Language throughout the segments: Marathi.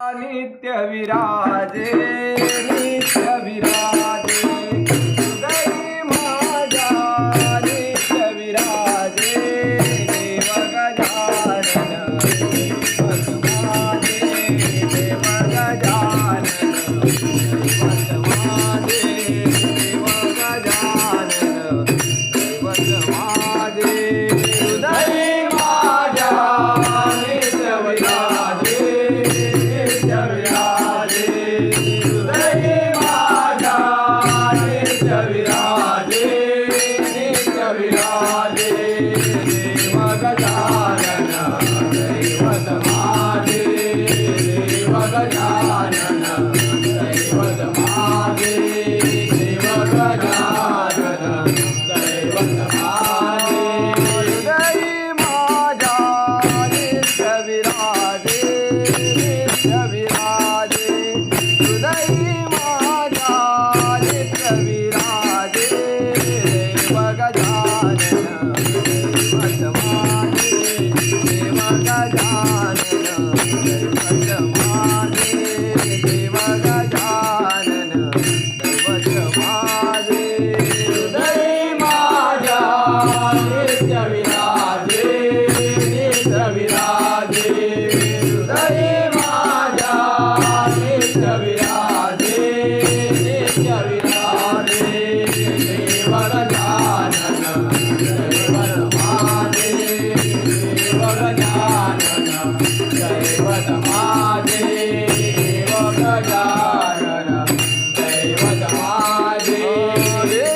नित्य विराजे नित्य विराजे Sagrada. Yeah.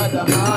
Radha